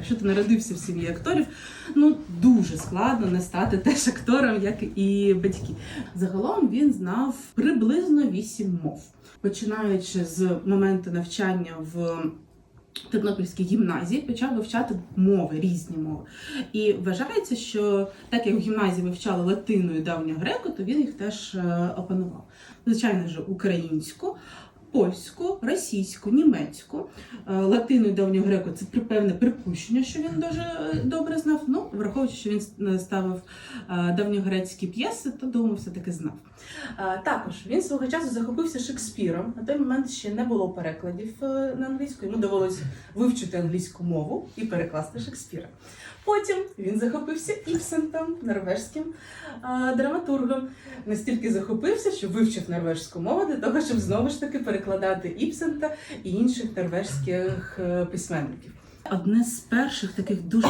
Якщо ти народився в сім'ї акторів, ну дуже складно не стати теж актором, як і батьки. Загалом він знав приблизно вісім мов, починаючи з моменту навчання в Тернопільській гімназії, почав вивчати мови, різні мови. І вважається, що так як в гімназії вивчали латину і давню греку, то він їх теж е, опанував. Звичайно ж, українську. Польську, російську, німецьку, Е, латину і давню греку це певне припущення, що він дуже е, добре знав. Ну, враховуючи, що він ставив е, давньогрецькі п'єси, то думаю, все-таки знав. Також він свого часу захопився Шекспіром. На той момент ще не було перекладів на англійську. Йому довелося вивчити англійську мову і перекласти Шекспіра. Потім він захопився Іпсентом, норвежським драматургом. Настільки захопився, що вивчив норвежську мову для того, щоб знову ж таки перекладати Іпсента і інших норвежських е, письменників. Одне з перших таких дуже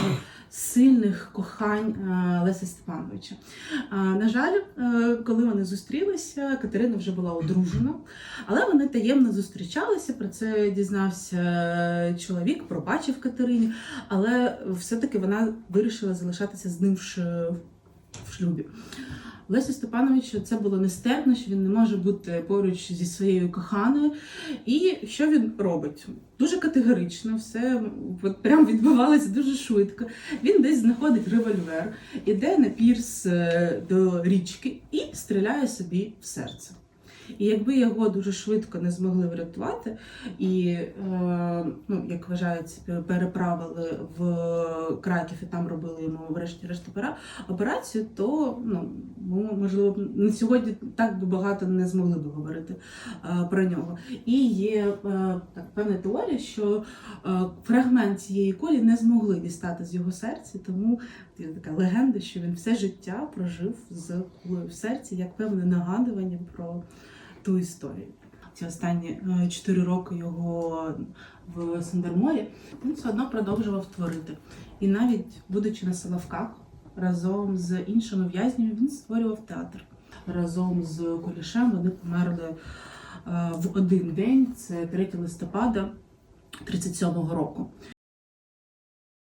сильних кохань е, Леся Степановича. На жаль, е, коли вони зустрілися, Катерина вже була одружена, але вони таємно зустрічалися. Про це дізнався чоловік, пробачив Катерині, але все-таки вона вирішила залишатися з ним в шлюбі. Лесю Степановичу це було нестерпно, що він не може бути поруч зі своєю коханою. І що він робить? Дуже категорично, все от прям відбувалося дуже швидко. Він десь знаходить револьвер, іде на пірс е, до річки і стріляє собі в серце. І якби його дуже швидко не змогли врятувати, і, е, ну, як вважається, переправили в Краків і там робили йому врешті-решт опера- операцію, то ну, можливо, на сьогодні так би багато не змогли б говорити е, про нього. І є е, так, певна теорія, що е, фрагмент цієї кулі не змогли дістати з його серця, тому є така легенда, що він все життя прожив з кулею в серці, як певне нагадування про ту історію. Ці останні е, чотири роки його в Сандерморі він все одно продовжував творити. І навіть будучи на Соловках, разом з іншими в'язнями він створював театр. Разом з Кулішем вони померли е, в один день, це 3 листопада 37-го року.